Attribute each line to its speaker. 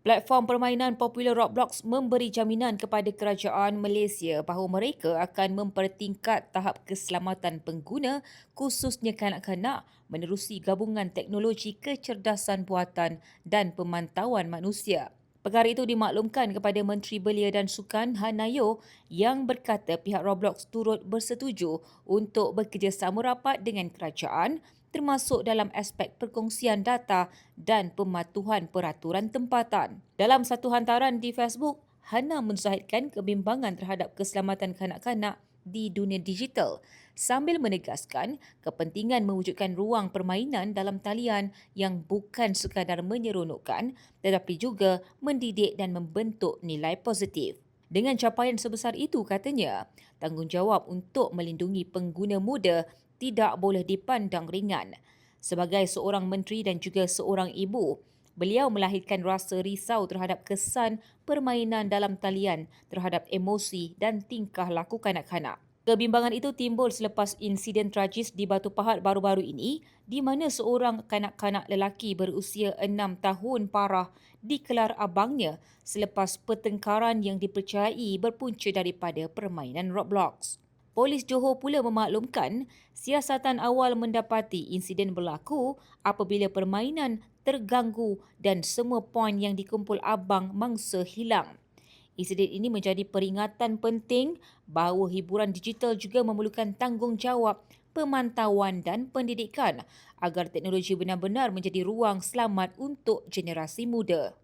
Speaker 1: Platform permainan popular Roblox memberi jaminan kepada kerajaan Malaysia bahawa mereka akan mempertingkat tahap keselamatan pengguna khususnya kanak-kanak menerusi gabungan teknologi kecerdasan buatan dan pemantauan manusia. Perkara itu dimaklumkan kepada Menteri Belia dan Sukan Hanayo yang berkata pihak Roblox turut bersetuju untuk bekerjasama rapat dengan kerajaan termasuk dalam aspek perkongsian data dan pematuhan peraturan tempatan. Dalam satu hantaran di Facebook, Hana menzahirkan kebimbangan terhadap keselamatan kanak-kanak di dunia digital sambil menegaskan kepentingan mewujudkan ruang permainan dalam talian yang bukan sekadar menyeronokkan tetapi juga mendidik dan membentuk nilai positif. Dengan capaian sebesar itu katanya, tanggungjawab untuk melindungi pengguna muda tidak boleh dipandang ringan. Sebagai seorang menteri dan juga seorang ibu, beliau melahirkan rasa risau terhadap kesan permainan dalam talian terhadap emosi dan tingkah laku kanak-kanak. Kebimbangan itu timbul selepas insiden tragis di Batu Pahat baru-baru ini di mana seorang kanak-kanak lelaki berusia enam tahun parah dikelar abangnya selepas pertengkaran yang dipercayai berpunca daripada permainan Roblox. Polis Johor pula memaklumkan siasatan awal mendapati insiden berlaku apabila permainan terganggu dan semua poin yang dikumpul abang mangsa hilang. Insiden ini menjadi peringatan penting bahawa hiburan digital juga memerlukan tanggungjawab pemantauan dan pendidikan agar teknologi benar-benar menjadi ruang selamat untuk generasi muda.